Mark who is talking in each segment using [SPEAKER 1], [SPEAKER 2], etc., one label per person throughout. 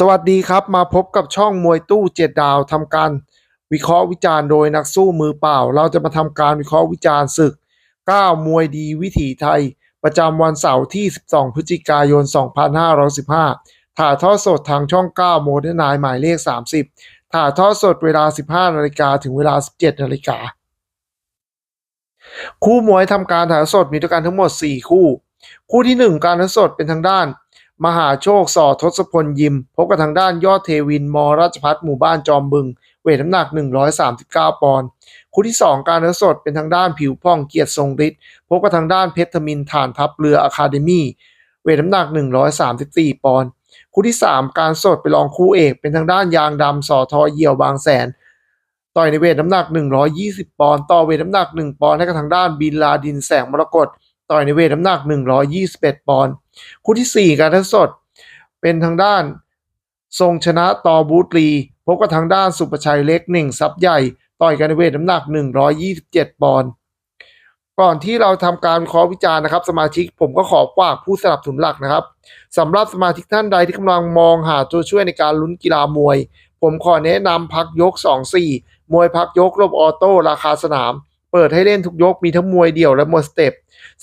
[SPEAKER 1] สวัสดีครับมาพบกับช่องมวยตู้เจ็ดดาวทำการวิเคราะห์วิจารณ์โดยนักสู้มือเปล่า เราจะมาทำการวิเคราะห์วิจารณ์ศึก9มวยดีวิถีไทย ประจำวันเสาร์ที่ 12 พฤศจิกายน 2515 ถ่ายทอดสดทางช่อง 9 โมเดิร์นไนหมายเลข 30 ถ่ายทอดสดเวลา 15 นาฬิกาถึงเวลา 17 นาฬิกา คู่มวยทำการถ่ายสดมีด้วยกันทั้งหมด 4 คู่ คู่ที่ 1 การถ่ายสดเป็นทางด้าน มหาโชคสอทศพลยิม พบกับทางด้านยอดเทวิน มราชพัฒหมู่บ้านจอมบึง เวทน้ำหนัก 139 ปอนด์คู่ที่ 2 การเนื้อสดเป็นทางด้านผิวพ่องเกียรติทรงฤทธิ์พบกับทางด้านเพชรธมินฐานทัพเรืออะคาเดมี่เวทน้ำหนัก 134 ปอนด์คู่ที่ 3 การสดไปรองคู่เอกเป็นทางด้านยางดำสอทอเหี่ยวบางแสน ต่อยในเวทน้ำหนัก 120 ปอนด์ต่อเวทน้ำหนัก 1 ปอนด์ให้กับทางด้านบินลาดินแสงมรกต ต่อยในเวทน้ำหนัก 121 ปอนด์คู่ทีสี่4 การทั้งสด เป็นทางด้าน ทรงชนะตอบูตรีพบกับทางด้านสุประชัยเล็กหนึ่งซับใหญ่ ต่อยกันในเวทน้ำหนัก 127 ปอนด์ก่อนที่เราทำการวิเคราะห์วิจารณ์นะครับ สมาชิกผมก็ขอฝากผู้สนับสนุนหลักนะครับสำหรับสมาชิกท่านใดที่กำลังมองหาตัวช่วยในการลุ้นกีฬามวย ผมขอแนะนำพักยก 2-4 มวยพักยกรบออโต้ราคาสนาม เปิดให้เล่นทุกยกมีทั้งมวยเดี่ยวและมวยสเต็ป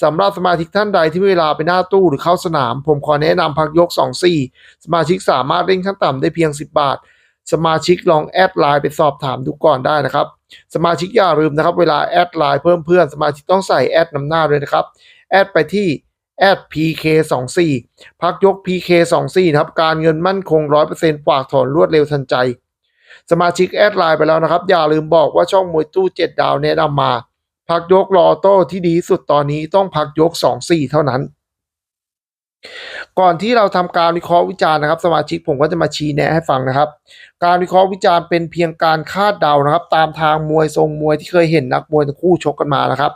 [SPEAKER 1] สำหรับสมาชิกท่านใดที่เวลาไปหน้าตู้หรือเข้าสนาม ผมขอแนะนำพักยก 2-4 สมาชิกสามารถเล่นขั้นต่ำได้เพียง 10 บาท สมาชิกลองแอดไลน์ไปสอบถามดูก่อนได้นะครับ สมาชิกอย่าลืมนะครับ เวลาแอดไลน์เพิ่มเพื่อนสมาชิกต้องใส่แอดนำหน้าด้วยนะครับแอดไปที่แอด PK24 พักยก PK24 นะครับการเงินมั่นคง 100%ฝากถอนรวดเร็วทันใจ สมาชิกแอดไลน์ไปแล้วนะครับ อย่าลืมบอกว่าช่องมวยตู้ 7 ดาวแนะนำมา พักยกรอโต้ที่ดีสุดตอนนี้ต้องพักยก 2-4 เท่านั้น ก่อนที่เราทำการวิเคราะห์วิจารณ์นะครับ สมาชิกผมก็จะมาชี้แนะให้ฟังนะครับ การวิเคราะห์วิจารณ์เป็นเพียงการคาดเดานะครับ ตามทางมวยทรงมวยที่เคยเห็นนักมวยคู่ชกกันมานะครับ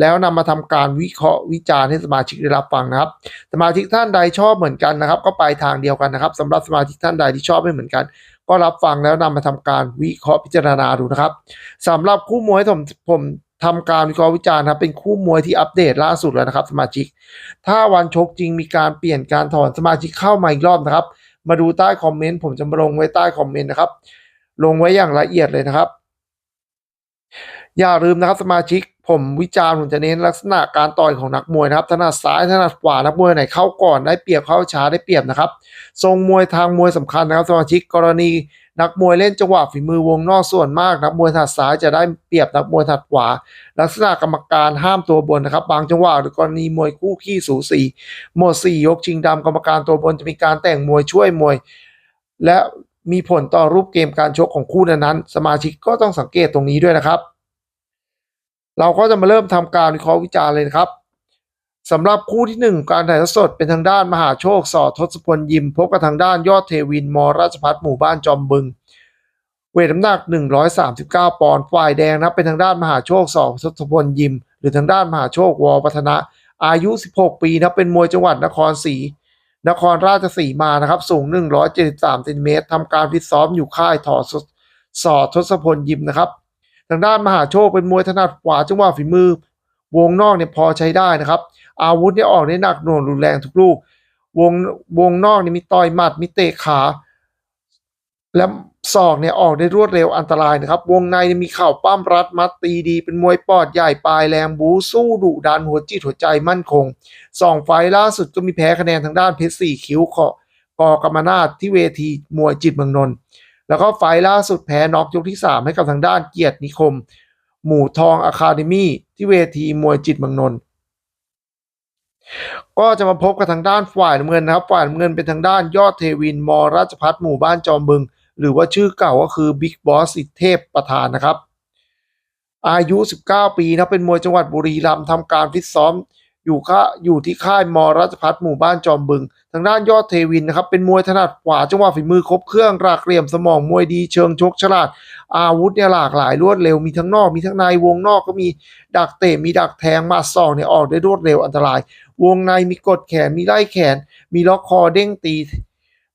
[SPEAKER 1] แล้วนำมาทำการวิเคราะห์วิจารณ์ให้สมาชิกได้รับฟังนะครับ สมาชิกท่านใดชอบเหมือนกันนะครับ ก็ไปทางเดียวกันนะครับสำหรับสมาชิกท่านใดที่ชอบไม่เหมือนกัน ก็รับฟังแล้วนำมาทำการวิเคราะห์พิจารณาดูนะครับสำหรับคู่มวยผมผมทำการวิเคราะห์วิจารณ์นะครับเป็นคู่มวยที่อัปเดตล่าสุดแล้วนะครับ สมาชิก ถ้าวันชกจริงมีการเปลี่ยนการถอนสมาชิกเข้ามาอีกรอบนะครับ มาดูใต้คอมเมนต์ผมจะมาลงไว้ใต้คอมเมนต์นะครับ ลงไว้อย่างละเอียดเลยนะครับ อย่าลืมนะครับสมาชิกผมวิจารณ์ผมจะเน้นลักษณะการต่อยของนักมวยนะครับถนัดซ้ายถนัดขวานักมวยไหนเข้าก่อนได้เปรียบเข้าช้าได้เปรียบนะครับทรงมวยทางมวยสำคัญนะครับสมาชิกกรณีนักมวยเล่นจังหวะฝีมือวงนอกส่วนมาก นักมวยถนัดซ้ายจะได้เปรียบนักมวยถนัดขวา ลักษณะกรรมการห้ามตัวบนนะครับ บางจังหวะหรือกรณีมวยคู่ขี้สูสีหมดสี่ยกชิงดำกรรมการตัวบนจะมีการแต่งมวยช่วยมวย และมีผลต่อรูปเกมการชกของคู่นั้นๆสมาชิกก็ต้องสังเกตตรงนี้ด้วยนะครับ เราก็จะมาเริ่มทำการวิเคราะห์วิจารณ์เลยนะครับสำหรับคู่ที่หนึ่งการถ่ายทอดสดเป็นทางด้านมหาโชคสอทศพลยิม พบกับทางด้านยอดเทวินมราชพัฒหมู่บ้านจอมบึง เวทน้ำหนัก 139 ปอนด์ฝ่ายแดงนะเป็นทางด้านมหาโชคสอทศพลยิม หรือทางด้านมหาโชควอพัฒนะอายุ 16 ปีนะเป็นมวยจังหวัดนครศรีนครราชสีมานะครับ สูง 173เซนติเมตรทำการฟิตซ้อมอยู่ค่ายถอสสอทศพลยิมนะครับ ทางด้านมหาโชคเป็นมวยถนัดขวาจังหวะฝีมือ วงนอกเนี่ยพอใช้ได้นะครับ อาวุธเนี่ยออกได้หนักหน่วงรุนแรงทุกลูก วงวงนอกเนี่ยมีต่อยหมัดมีเตะขา และศอกเนี่ยออกได้รวดเร็วอันตรายนะครับ วงในมีเข่าปั้มรัดมัดตีดี เป็นมวยปอดใหญ่ปลายแรงบูสู้ดุดันหัวจิตหัวใจมั่นคงสองไฟล์ล่าสุดก็มีแพ้คะแนนทางด้านเพชรสี่คิ้วขอกอกรรมนาที่เวทีมวยจิตเมืองนนท์ แล้วก็ไฟล์ล่าสุดแพ้น็อกยกที่สามให้กับทางด้านเกียรตินิคม หมู่ทองอะคาเดมี่ที่เวทีมวยจิตเมืองนนท์ก็จะมาพบกับทางด้านฝ่ายน้ำเงินนะครับ ฝ่ายน้ำเงินเป็นทางด้านยอดเทวินมราชพัฒหมู่บ้านจอมบึง หรือว่าชื่อเก่าก็คือบิ๊กบอสสิทธเทพประธานนะครับ อายุ 19 ปีนะเป็นมวยจังหวัดบุรีรัมย์ทำการฟิตซ้อม อยู่ค่าอยู่ที่ค่ายมราชพัฒหมู่บ้านจอมบึง ทางด้านยอดเทวินนะครับ เป็นมวยถนัดขวาจังหวะฝีมือครบเครื่องรากเหลี่ยมสมองมวยดีเชิงชกฉลาด อาวุธเนี่ยหลากหลายรวดเร็วมีทั้งนอกมีทั้งในวงนอกก็มีดักเตะมีดักแทงมาศอกเนี่ยออกได้รวดเร็วอันตราย วงในมีกดแขนมีไล่แขน มีล็อกคอเด้งตี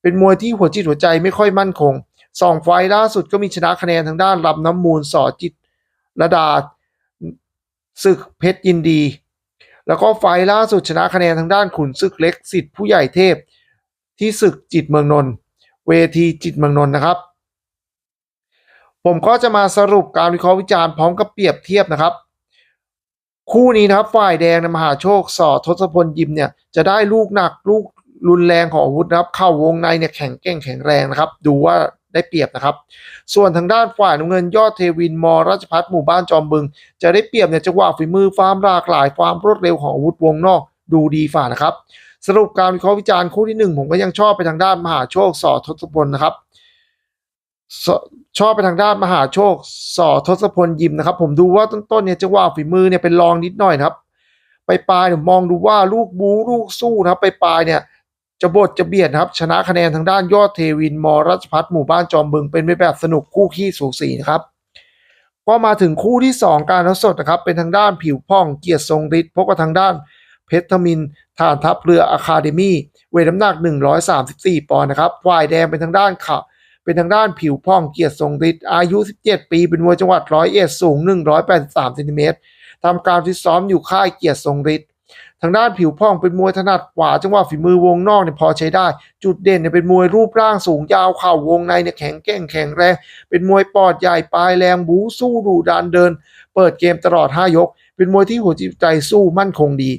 [SPEAKER 1] เป็นมวยที่หัวจิตหัวใจไม่ค่อยมั่นคงสองไฟล์ล่าสุดก็มีชนะคะแนนทางด้านลำน้ำมูลสอจิตระดาศึกเพชรยินดี แล้วก็ไฟล์ล่าสุดชนะคะแนนทางด้านขุนศึกเล็กสิทธิ์ผู้ใหญ่เทพ ที่ศึกจิตเมืองนนท์เวทีจิตเมืองนนท์นะครับ ผมก็จะมาสรุปการวิเคราะห์วิจารณ์พร้อมกับเปรียบเทียบนะครับ คู่นี้นะครับฝ่ายแดงในมหาโชคสอทศพลยิมเนี่ยจะได้ลูกหนักลูกรุนแรงของอาวุธนะครับ เข้าวงในเนี่ยแข็งแกร่งแข็งแรงนะครับ ดูว่า ได้เปรียบนะครับ ส่วนทางด้านฝ่ายน้ำเงินยอดเทวินมราชพัฒหมู่บ้านจอมบึง จะได้เปรียบในจังหวะฝีมือความหลากหลายความรวดเร็วของอาวุธวงนอกดูดีฝ่านะครับ สรุปการวิเคราะห์วิจารณ์คู่ที่หนึ่งผมก็ยังชอบไปทางด้านมหาโชคสอทศพลนะครับชอบไปทางด้านมหาโชคสอทศพลยิมนะครับ ผมดูว่าต้นๆเนี่ยจังหวะฝีมือเนี่ยเป็นรองนิดหน่อยนะครับ ไปปลายเนี่ยมองดูว่าลูกบูลูกสู้นะครับ ไปปลายเนี่ย จะบดจะเบียดนะครับ ชนะคะแนนทางด้านยอดเทวินมราชพัฒหมู่บ้านจอมบึงเป็นไปแบบสนุกคู่ขี้สูสีนะครับ ก็มาถึงคู่ที่ 2 การทดสดนะครับ เป็นทางด้านผิวพ่องเกียรติทรงฤทธิ์พบกับทางด้านเพชรทมินฐานทัพเรืออะคาเดมี่เวทน้ำหนัก 134 ปอนด์นะครับฝ่ายแดงเป็นทางด้านขะเป็นทางด้านผิวพ่องเกียรติทรงฤทธิ์อายุ 17 ปี เป็นมวยจังหวัดร้อยเอ็ดสูง 183เซนติเมตรทำการฟิตซ้อมอยู่ค่ายเกียรติทรงฤทธิ์ ทางด้านผิวพ่องเป็นมวยถนัดขวาจังหวะฝีมือวงนอกเนี่ยพอใช้ได้ จุดเด่นเนี่ยเป็นมวยรูปร่างสูงยาวเข่าวงในเนี่ยแข็งแกร่งแข็งแรง เป็นมวยปอดใหญ่ปลายแรงบูสู้ดุดันเดิน เปิดเกมตลอด 5 ยก เป็นมวยที่หัวจิตใจสู้มั่นคงดี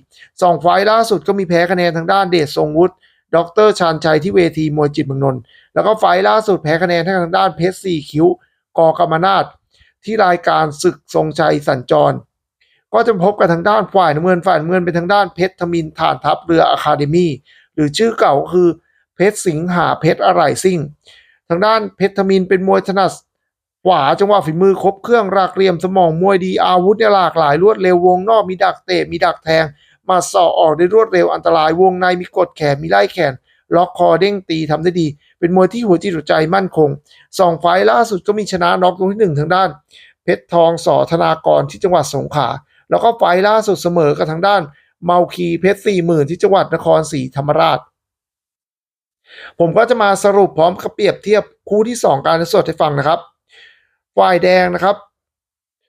[SPEAKER 1] สองไฟล์ล่าสุดก็มีแพ้คะแนนทางด้านเดชทรงวุฒิดรชาญชัยที่เวทีมวยจิตเมืองนนท์แล้วก็ไฟล์ล่าสุดแพ้คะแนนทางด้านเพชรสี่คิ้วกอกรรมนาถที่รายการศึกทรงชัยสัญจร ก็จะพบกับทางด้านฝ่ายน้ำเงินฝ่ายน้ำเงินเป็นทางด้านเพชรทมินฐานทัพเรืออะคาเดมี่หรือชื่อเก่าก็คือเพชรสิงหาเพชรอะไรซิ่ง ทางด้านเพชรทมินเป็นมวยถนัดขวาจังหวะฝีมือครบเครื่องรากเรียมสมองมวยดีอาวุธเนี่ยหลากหลายรวดเร็ววงนอกมีดักเตะมีดักแทง มาสอออกได้รวดเร็วอันตรายวงในมีกดแขนมีไล่แขน ล็อกคอเด้งตีทำได้ดี เป็นมวยที่หัวจิตหัวใจมั่นคงสองไฟล่าสุดก็มีชนะน็อกตรงที่หนึ่งทางด้าน เพชรทองสอธนากรที่จังหวัดสงขลา แล้วก็ไฟล์ล่าสุดเสมอกับทางด้านเมาคีเพชรสี่หมื่นที่จังหวัดนครศรีธรรมราช ผมก็จะมาสรุปพร้อมกับเปรียบเทียบคู่ที่ 2 การสดให้ฟังนะครับ ฝ่ายแดงนะครับ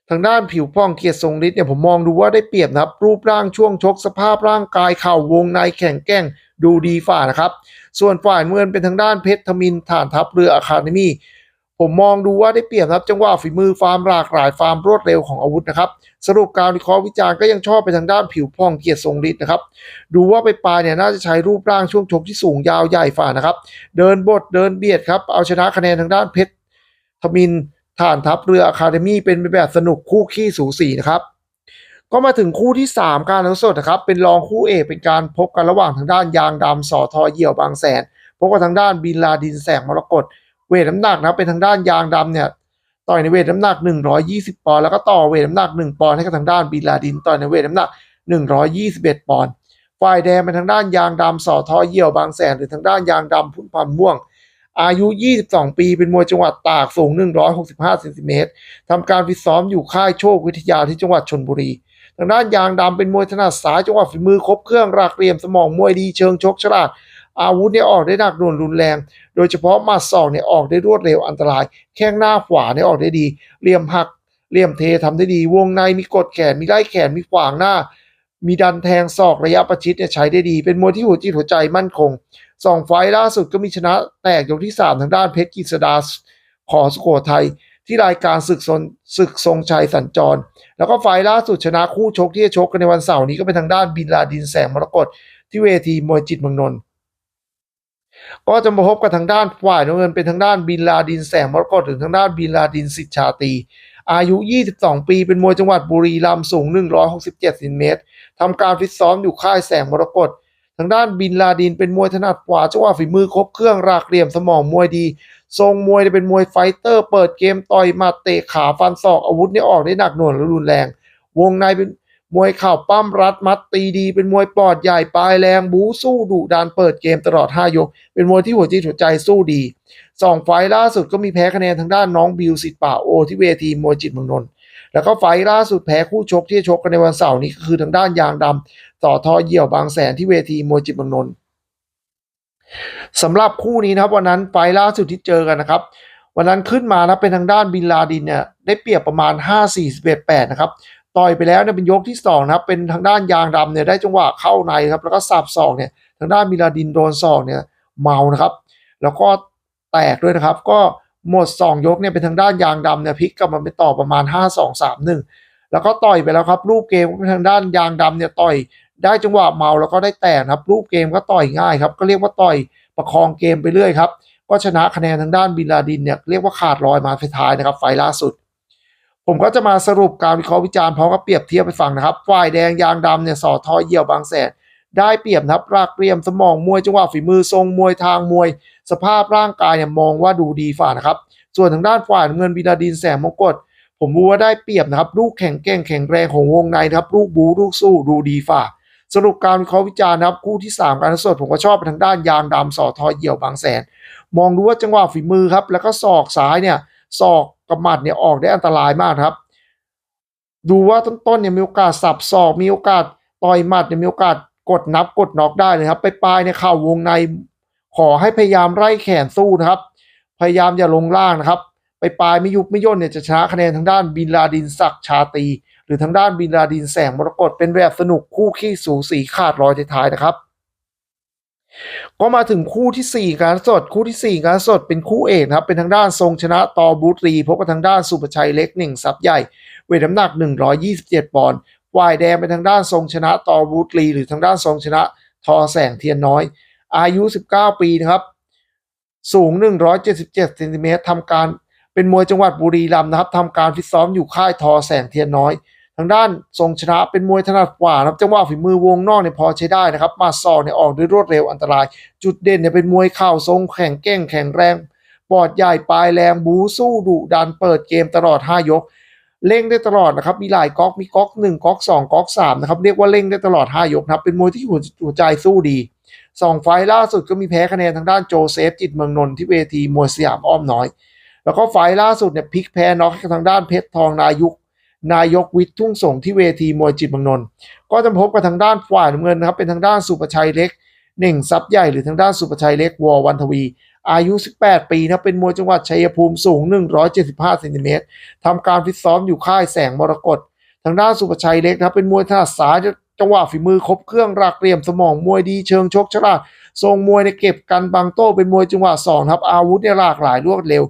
[SPEAKER 1] ทางด้านผิวพ่องเกียรติทรงฤทธิ์เนี่ยผมมองดูว่าได้เปรียบนะครับ รูปร่างช่วงชกสภาพร่างกายเข่าวงในแข็งแกร่งดูดีฝ่านะครับ ส่วนฝ่ายเมือนเป็นทางด้านเพชรทมินฐานทัพเรืออะคาเดมี่ ผมมองดูว่าได้เปรียบนครับจังหวะฝีมือฟาร์มหลากหลายฟาร์มรวดเร็วของอาวุธนะครับ สรุปการวิเคราะห์วิจารณ์ก็ยังชอบไปทางด้านผิวพองเกียรติทรงฤทธิ์นะครับ ดูว่าไปปลายเนี่ยน่าจะใช้รูปร่างช่วงชกที่สูงยาวใหญ่ฝ่านะครับ เดินบทเดินเบียดครับ เอาชนะคะแนนทางด้านเพชรทมินฐานทัพเรืออะคาเดมี่เป็นแบบสนุกคู่ขี้สูสีนะครับก็มาถึงคู่ที่ 3 การทดสดนะครับ เป็นรองคู่เอกเป็นการพบกันระหว่างทางด้านยางดำสอทอเหี่ยวบางแสนพบกับทางด้านบินลาดินแสงมรกต เวทน้ำหนักนะเป็นทางด้านยางดำเนี่ยต่อยในเวทน้ำหนัก 120 ปอนด์แล้วก็ต่อเวทน้ำหนัก 1 ปอนด์ให้กับทางด้านบิลาดินต่อยในเวทน้ำหนัก 121 ปอนด์ฝ่ายแดงเป็นทางด้านยางดำสอทอเหี่ยวบางแสนหรือทางด้านยางดำพุ่นพันม่วง อายุ 22 ปีเป็นมวยจังหวัดตากสูง 165เซนติเมตรทำการฟิตซ้อมอยู่ค่ายโชควิทยาที่จังหวัดชนบุรี ทางด้านยางดำเป็นมวยถนัดซ้ายจังหวะฝีมือครบเครื่องรากเรียมสมองมวยดีเชิงชกฉลาด อาวุธเนี่ยออกได้หนักหน่วงรุนแรง โดยเฉพาะหมัดศอกเนี่ยออกได้รวดเร็วอันตราย แข้งหน้าขวาเนี่ยออกได้ดี เหลี่ยมหัก เหลี่ยมเททำได้ดี วงในมีกดแขน มีไล่แขน มีขวางหน้า มีดันแทงศอกระยะประชิดเนี่ยใช้ได้ดี เป็นมวยที่หัวจิตหัวใจมั่นคงสองไฟล์ล่าสุดก็มีชนะแตกยกที่สามทางด้านเพชรกฤษดาขอสุโขทัยที่รายการศึกทรงศึกทรงชัยสัญจร แล้วก็ไฟล์ล่าสุดชนะคู่ชกที่จะชกกันในวันเสาร์นี้ก็เป็นทางด้านบินลาดินแสงมรกตที่เวทีมวยจิตเมืองนนท์ ก็จะมาพบกับทางด้านฝ่ายน้ำเงินเป็นทางด้านบินลาดินแสงมรกตหรือทางด้านบินลาดินสิทธาตี อายุ 22 ปีเป็นมวยจังหวัดบุรีรัมย์สูง 167เซนติเมตรทำการฟิตซ้อมอยู่ค่ายแสงมรกตทางด้านบินลาดินเป็นมวยถนัดขวาจังหวะฝีมือครบเครื่องรากเหลี่ยมสมองมวยดี ทรงมวยเนี่ยเป็นมวยไฟเตอร์ เปิดเกมต่อยมาเตะขาฟันศอกอาวุธนี่ออกได้หนักหน่วงและรุนแรง วงในเป็น มวยเข่าปั้มรัดมัดตีดีเป็นมวยปอดใหญ่ปลายแรงบูสู้ดุดันเปิดเกมตลอด 5 ยก เป็นมวยที่หัวจิตหัวใจสู้ดีสองไฟล่าสุดก็มีแพ้คะแนนทางด้านน้องบิวสิทธิ์ป่าโอที่เวทีมวยจิตเมืองนนท์แล้วก็ไฟล่าสุดแพ้คู่ชกที่ชกกันในวันเสาร์นี้ก็คือทางด้านยางดำต่อทอเหี่ยวบางแสนที่เวทีมวยจิตเมืองนนท์สำหรับคู่นี้นะครับวันนั้นไฟล์ล่าสุดที่เจอกันนะครับวันนั้นขึ้นมานะเป็นทางด้านบินลาดินเนี่ยได้เปรียบประมาณ 5 4 1 8 นะครับ ต่อยไปแล้วเนี่ยเป็นยกที่2นะครับเป็นทางด้านยางดำเนี่ยได้จังหวะเข้าในครับแล้วก็สับศอกเนี่ยทางด้านบินลาดินโดนศอกเนี่ยเมานะครับ แล้วก็แตกด้วยนะครับ ก็หมด 2 ยกเนี่ยเป็นทางด้านยางดำเนี่ยพลิกกลับมาเป็นต่อประมาณ 5 2 3 1 แล้วก็ต่อยไปแล้วครับ รูปเกมก็เป็นทางด้านยางดำเนี่ยต่อยได้จังหวะเมาแล้วก็ได้แตกครับ รูปเกมก็ต่อยง่ายครับ ก็เรียกว่าต่อยประคองเกมไปเรื่อยครับก็ชนะคะแนนทางด้านบินลาดินเนี่ยเรียกว่าขาดลอยมาท้ายนะครับไฟล์ล่าสุด ผมก็จะมาสรุปการวิเคราะห์วิจารณ์พร้อมกับเปรียบเทียบไปฟังนะครับ ฝ่ายแดงยางดำเนี่ยสอทอเยี่ยวบางแสนได้เปรียบนะครับรากเรียมสมองมวยจังหวะฝีมือทรงมวยทางมวย สภาพร่างกายเนี่ยมองว่าดูดีฝ่านะครับ ส่วนทางด้านฝ่ายเงินบินาดินแสงมงกฎผมรู้ว่าได้เปรียบนะครับ ลูกแข็งแกร่งแข็งแรงของวงในนะครับ ลูกบูลูกสู้ดูดีฝ่า สรุปการวิเคราะห์วิจารณ์นะครับ คู่ที่ 3 การสดผมก็ชอบไปทางด้านยางดำสอทอเหี่ยวบางแสน มองดูว่าจังหวะฝีมือครับ แล้วก็ศอกซ้ายเนี่ยศอก กับหมัดเนี่ยออกได้อันตรายมากครับ ดูว่าต้นๆเนี่ยมีโอกาสสับศอกมีโอกาสต่อยหมัดเนี่ยมีโอกาสกดนับกดน็อกได้เลยครับ ไปปลายเนี่ยเข่าวงในขอให้พยายามไล่แขนสู้นะครับ พยายามอย่าลงล่างนะครับ ไปปลายไม่ยุบไม่ย่นเนี่ยจะชนะคะแนนทางด้านบินลาดินศักชาตี หรือทางด้านบินลาดินแสงมรกตเป็นแบบสนุกคู่ขี้สูสีขาดรอยท้ายนะครับ ก็มาถึงคู่ที่ 4 การสด คู่ทีสี่4 การสดเป็นคู่เอกนะครับ เป็นทางด้านทรงชนะตอบูตรี พบกับทางด้านสุประชัยเล็กหนึ่งซับใหญ่ เวทน้ำหนัก 127 ปอนด์ฝ่ายแดงเป็นทางด้านทรงชนะตอบูตรี หรือทางด้านทรงชนะทอแสงเทียนน้อย อายุ 19 ปีนะครับ สูง 177เซนติเมตรทำการเป็นมวยจังหวัดบุรีรัมย์นะครับทำการฟิตซ้อมอยู่ค่ายทอแสงเทียนน้อย ทางด้านทรงชนะเป็นมวยถนัดขวาครับจังหวะฝีมือวงนอกเนี่ยพอใช้ได้นะครับ มาซอกเนี่ยออกด้วยรวดเร็วอันตราย จุดเด่นเนี่ยเป็นมวยเข่าทรงแข็งแกร่งแข็งแรงปอดใหญ่ปลายแรงบูสู้ดุดันเปิดเกมตลอด 5 ยกเร่งได้ตลอดนะครับมีหลายก๊อกมีก๊อก 1ก๊อก 2ก๊อก3นะครับเรียกว่าเร่งได้ตลอด 5 ยกนะครับเป็นมวยที่หัวใจสู้ดีสองไฟล์ล่าสุดก็มีแพ้คะแนนทางด้านโจเซฟจิตเมืองนนท์ที่เวทีมวยสยามอ้อมน้อย แล้วก็ไฟล์ล่าสุดเนี่ยพลิกแพ้น็อกให้ทางด้านเพชรทองนายุก นายกวิทย์ทุ่งส่งที่เวทีมวยจิตเมืองนนท์ก็จะพบกับทางด้านฝ่ายน้ำเงินนะครับเป็นทางด้านสุประชัยเล็กเน่งซับใหญ่หรือทางด้านสุประชัยเล็กวอวันทวี อายุ 18 ปีนะเป็นมวยจังหวัดชัยภูมิสูง 175เซนติเมตรทำการฟิตซ้อมอยู่ค่ายแสงมรกตทางด้านสุประชัยเล็กนะเป็นมวยถนัดซ้ายจังหวะฝีมือครบเครื่องรากเหลี่ยมสมองมวยดีเชิงชกฉลาดทรงมวยในเก็บกันบางโต้เป็นมวยจังหวะสองครับอาวุธเนี่ยหลากหลายรวดเร็ว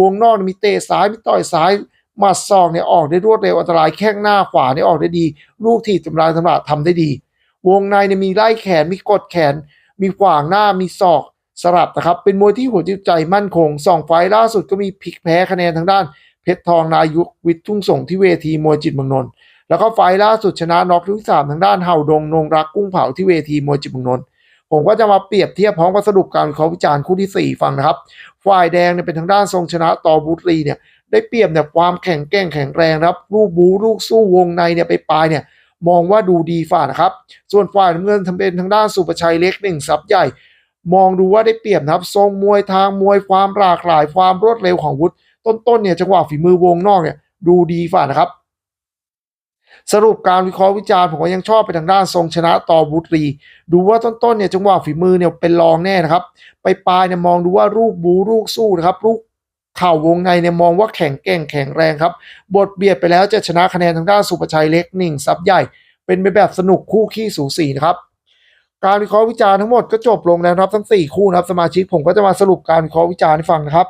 [SPEAKER 1] วงนอกมีเตะซ้ายมีต่อยซ้าย มัดศอกเนี่ยออกได้รวดเร็วอันตรายแข้งหน้าขวาเนี่ยออกได้ดี ลูกถีบทำลายทำลายทำได้ดี วงในเนี่ยมีไล่แขนมีกดแขน มีขวางหน้ามีศอกสลับนะครับ เป็นมวยที่หัวจิตใจมั่นคงสองไฟล์ล่าสุดก็มีพลิกแพ้คะแนนทางด้าน เพชรทองนายุกวิทย์ทุ่งส่งที่เวทีมวยจิตเมืองนนท์แล้วก็ไฟล์ล่าสุดชนะน็อกที่สามทางด้านเห่าดงนงรักกุ้งเผาที่เวทีมวยจิตเมืองนนท์ผมก็จะมาเปรียบเทียบพร้อมกับสรุปการเคราวิจารณ์คู่ที่สี่ฟังนะครับ ฝ่ายแดงเนี่ยเป็นทางด้านทรงชนะต่อบุตรีเนี่ย ได้เปรียบเนี่ยความแข็งแกร่งแข็งแรงครับลูกบูลูกสู้วงในเนี่ยไปปลายเนี่ยมองว่าดูดีฝ่านะครับ ส่วนฝ่ายน้ำเงินทำเป็นทางด้านสุประชัยเล็กหนึ่งซับใหญ่ มองดูว่าได้เปรียบนะครับทรงมวยทางมวยความหลากหลายความรวดเร็วของวุฒิต้นๆเนี่ยจังหวะฝีมือวงนอกเนี่ยดูดีฝ่านะครับ สรุปการวิเคราะห์วิจารณ์ผมก็ยังชอบไปทางด้านทรงชนะต่อบุตรี ดูว่าต้นๆเนี่ยจังหวะฝีมือเนี่ยเป็นรองแน่นะครับ ไปปลายเนี่ยมองดูว่าลูกบูลูกสู้นะครับลูก เข่าวงในเนี่ยมองว่าแข็งแกร่งแข็งแรงครับ บทเบียดไปแล้วจะชนะคะแนนทางด้านสุประชัยเล็กหนิ่งซับใหญ่ เป็นไปแบบสนุกคู่ขี้สูสีนะครับ การวิเคราะห์วิจารณ์ทั้งหมดก็จบลงแล้วครับทั้ง 4 คู่นะครับสมาชิกผมก็จะมาสรุปการวิเคราะห์วิจารณ์ให้ฟังนะครับ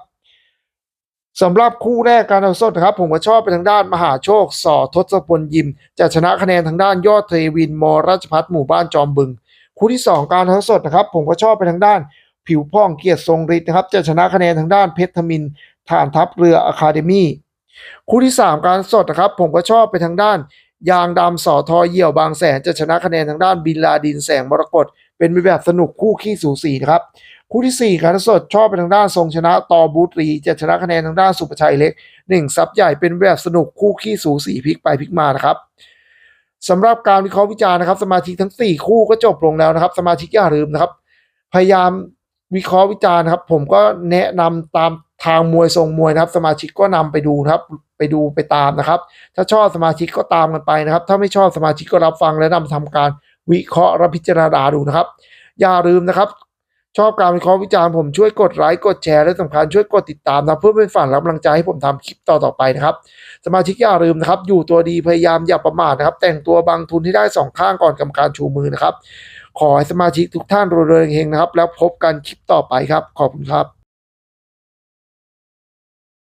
[SPEAKER 1] สำหรับคู่แรกการเอาสดนะครับ ผมก็ชอบไปทางด้านมหาโชคสอทศพลยิม จะชนะคะแนนทางด้านยอดเทวินมราชพัฒหมู่บ้านจอมบึง คู่ที่ 2 การเอาสดนะครับ ผมก็ชอบไปทางด้าน ผิวพ่องเกียรติทรงฤทธิ์นะครับจะชนะคะแนนทางด้านเพชรธมิน ฐานทัพเรืออะคาเดมี่คู่ที่ 3 การสดนะครับ ผมก็ชอบไปทางด้าน ยางดำสอทอเหี่ยวบางแสนจะชนะคะแนนทางด้านบินลาดินแสงมรกตเป็นแบบสนุกคู่ขี้สูสีนะครับคู่ที่ 4 การสดชอบไปทางด้านทรงชนะตอบูตรีจะชนะคะแนนทางด้านสุประชัยเล็กหนึ่งซับใหญ่เป็นแบบสนุกคู่ขี้สูสีพลิกไปพลิกมานะครับสำหรับการวิเคราะห์วิจารณ์นะครับ สมาชิกทั้ง 4 คู่ก็จบลงแล้วนะครับ สมาชิกอย่าลืมนะครับ พยายาม วิเคราะห์วิจารณ์ครับ ผมก็แนะนำตามทางมวยทรงมวยนะครับ สมาชิกก็นำไปดูนะครับ ไปดูไปตามนะครับ ถ้าชอบสมาชิกก็ตามกันไปนะครับ ถ้าไม่ชอบสมาชิกก็รับฟังและนำทำการวิเคราะห์และพิจารณาดูนะครับ อย่าลืมนะครับ ชอบการวิเคราะห์วิจารณ์ผมช่วยกดไลค์กดแชร์และสำคัญช่วยกดติดตามนะเพื่อเป็นฝันรับกำลังใจให้ผมทำคลิปต่อต่อไปนะครับ สมาชิกอย่าลืมนะครับ อยู่ตัวดีพยายามอย่าประมาทนะครับ แต่งตัวบางทุนให้ได้สองข้างก่อนกรรมการชูมือนะครับ ขอให้สมาชิกทุกท่านรวยๆเฮงนะครับ แล้วพบกันคลิปต่อไปครับ ขอบคุณครับ